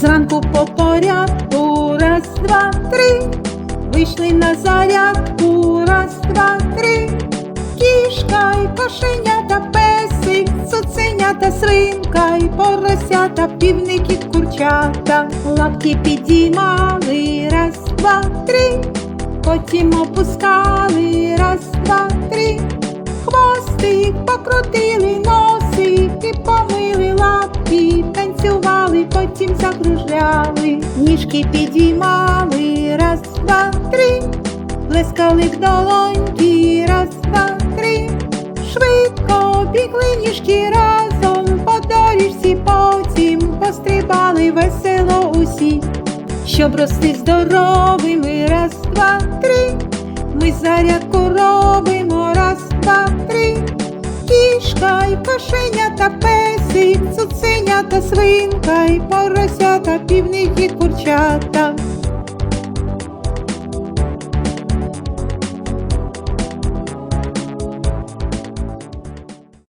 Зранку по порядку, раз, два, три. Вийшли на зарядку, раз, два, три. Кішка й кошенята, песик, цуценята, свинка й поросята, півники, курчата, лапки підіймали, раз, два, три, потім опускали, раз, два, три, хвостик покрутили, ніжки підіймали, раз, два, три. Плескали в долоньки, раз, два, три, швидко бігли ніжки разом, по доріжці потім пострибали весело усі, щоб рости здоровими, раз, два, три, ми зарядку робимо, раз, два, три, кішка й кошенята, песик, цуценята, свинка й поросята, півники, курчата.